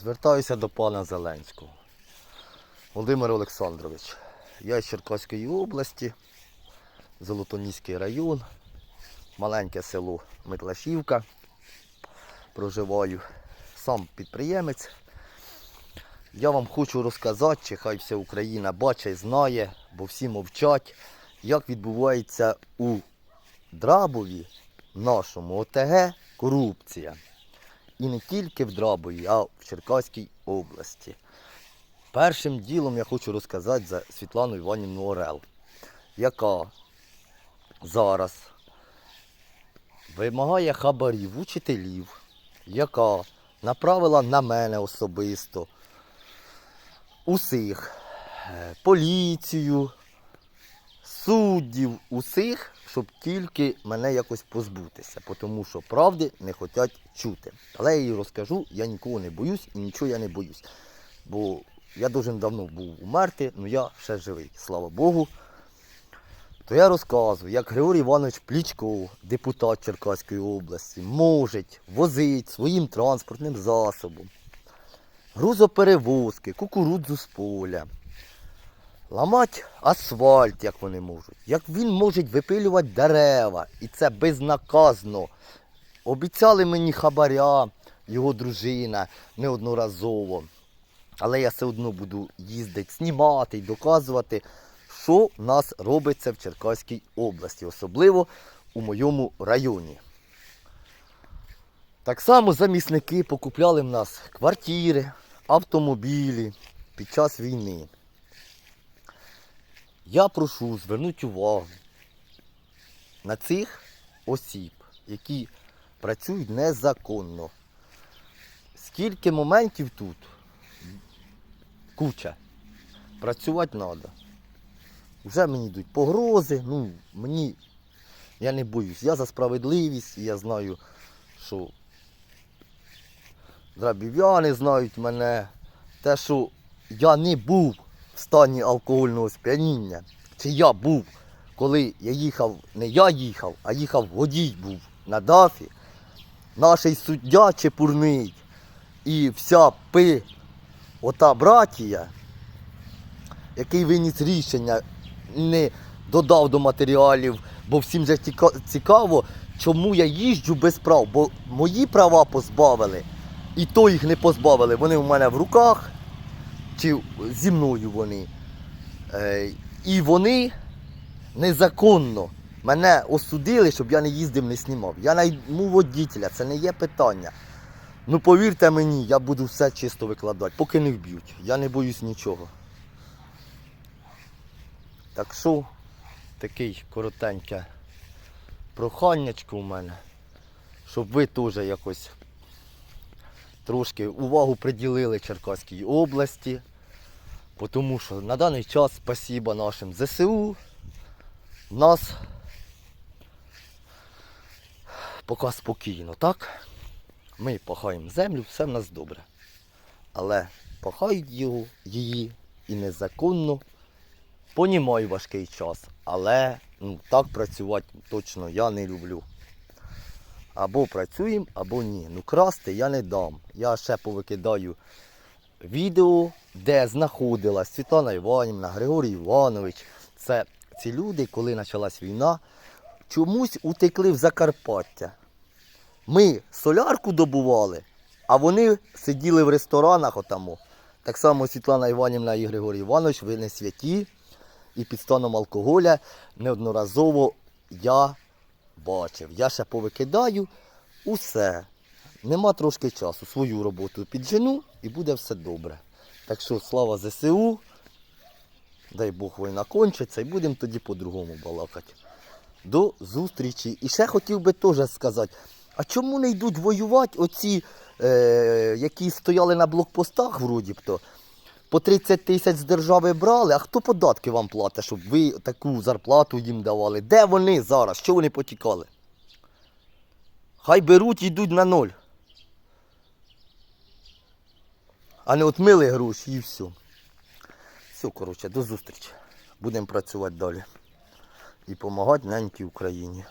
Звертаюся до пана Зеленського. Володимир Олександрович, я з Черкаської області, Золотоніський район, маленьке село Митлашівка. Проживаю. Сам підприємець. Я вам хочу розказати, чи хай вся Україна бачить, знає, бо всі мовчать, як відбувається у Драбові, нашому ОТГ, корупція. І не тільки в Драбові, а в Черкаській області. Першим ділом я хочу розказати за Світлану Іванівну Орел, яка зараз вимагає хабарів учителів, яка направила на мене особисто усіх е, поліцію, суддів, усіх, щоб тільки мене якось позбутися, тому що правди не хочуть чути. Але я їй розкажу, я нікого не боюсь і нічого я не боюсь. Бо я дуже давно був умерти, але я ще живий, слава Богу. То я розказую, як Григорій Іванович Плічков, депутат Черкаської області, може возити своїм транспортним засобом грузоперевозки, кукурудзу з поля, ламати асфальт, як вони можуть, як він може випилювати дерева, і це безнаказно. Обіцяли мені хабаря, його дружина неодноразово. Але я все одно буду їздити, знімати і доказувати, що в нас робиться в Черкаській області, особливо у моєму районі. Так само замісники покупляли в нас квартири, автомобілі під час війни. Я прошу звернути увагу на цих осіб, які працюють незаконно. Скільки моментів тут? Куча. Працювати треба. Вже мені йдуть погрози, ну мені я не боюсь. Я за справедливість і я знаю, що драбів'яни знають мене. Те, що я не був в стані алкогольного сп'яніння. Чи я був, коли я їхав, не я їхав, а їхав водій був на дафі. Наш суддя Чепурний і вся пи, ота братія, який виніс рішення, не додав до матеріалів, бо всім же цікаво, чому я їжджу без прав, бо мої права позбавили, і то їх не позбавили. Вони в мене в руках, чи зі мною вони. Е, і вони незаконно мене осудили, щоб я не їздив, не знімав. Я найму водителя, це не є питання. Ну повірте мені, я буду все чисто викладати, поки не вб'ють. Я не боюсь нічого. Так що, такий коротеньке проханнячко у мене, щоб ви теж якось трошки увагу приділили Черкаській області. Тому що на даний час спасіба нашим ЗСУ. У нас поки спокійно, так? Ми пахаємо землю, все в нас добре. Але пахають його, її і незаконно. Понімаю важкий час, але ну, так працювати точно я не люблю. Або працюємо, або ні. Ну красти я не дам. Я ще повикидаю відео, де знаходилась Світлана Іванівна, Григорій Іванович. Це ці люди, коли почалась війна, чомусь утекли в Закарпаття. Ми солярку добували, а вони сиділи в ресторанах отамо. Так само Світлана Іванівна і Григорій Іванович, ви не святі. І під станом алкоголя неодноразово я бачив. Я ще повикидаю усе. Нема трошки часу. Свою роботу піджену і буде все добре. Так що слава ЗСУ. Дай Бог війна кончиться і будемо тоді по-другому балакати. До зустрічі. І ще хотів би теж сказати, а чому не йдуть воювати оці, е, які стояли на блокпостах, вроді б то, по 30 тисяч з держави брали, а хто податки вам платить, щоб ви таку зарплату їм давали? Де вони зараз? Що вони потікали? Хай беруть і йдуть на ноль. А не отмили гроші і все. Все, коротше, до зустрічі. Будемо працювати далі. І допомагати ненькій Україні.